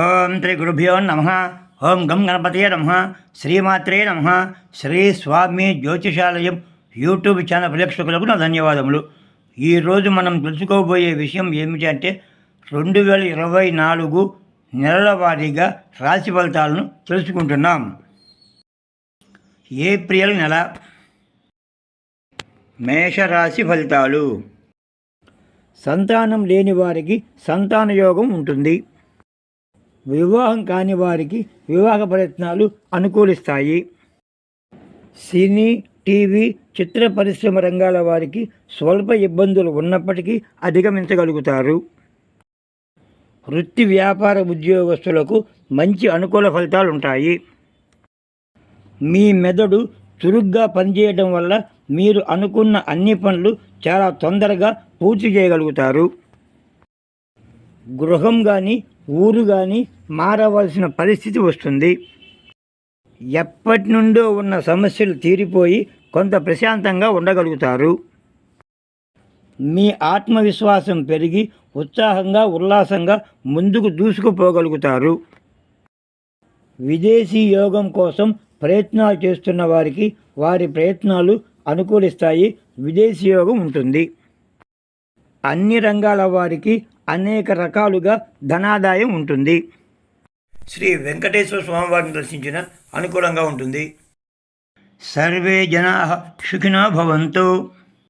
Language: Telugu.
ఓం శ్రీ గురుభ్యో నమ. ఓం గం గణపతయ నమ. శ్రీమాత్రే నమ. శ్రీ స్వామి జ్యోతిషాలయం యూట్యూబ్ ఛానల్ ప్రేక్షకులకు నా ధన్యవాదములు. ఈరోజు మనం తెలుసుకోబోయే విషయం ఏమిటంటే రెండు వేల ఇరవై నాలుగు నెలల వారీగా రాశి ఫలితాలను తెలుసుకుంటున్నాం. ఏప్రిల్ నెల మేషరాశి ఫలితాలు. సంతానం లేని వారికి సంతాన యోగం ఉంటుంది. వివాహం కాని వారికి వివాహ ప్రయత్నాలు అనుకూలిస్తాయి. సినీ టీవీ చిత్ర పరిశ్రమ రంగాల వారికి స్వల్ప ఇబ్బందులు ఉన్నప్పటికీ అధిగమించగలుగుతారు. వృత్తి వ్యాపార ఉద్యోగస్తులకు మంచి అనుకూల ఫలితాలు ఉంటాయి మీ మెదడు చురుగ్గా పనిచేయడం వల్ల మీరు అనుకున్న అన్ని పనులు చాలా తొందరగా పూర్తి చేయగలుగుతారు. గృహం కానీ ఊరు కానీ మారవలసిన పరిస్థితి వస్తుంది. ఎప్పటి నుండో ఉన్న సమస్యలు తీరిపోయి కొంత ప్రశాంతంగా ఉండగలుగుతారు. మీ ఆత్మవిశ్వాసం పెరిగి ఉత్సాహంగా ఉల్లాసంగా ముందుకు దూసుకుపోగలుగుతారు. విదేశీ యోగం కోసం ప్రయత్నాలు చేస్తున్న వారికి వారి ప్రయత్నాలు అనుకూలిస్తాయి. విదేశీ యోగం ఉంటుంది. అన్ని రంగాల వారికి అనేక రకాలుగా ధనాదాయం ఉంటుంది. శ్రీ వెంకటేశ్వర స్వామివారిని దర్శించిన అనుకూలంగా ఉంటుంది. సర్వే జనా సుఖినో భవంతు.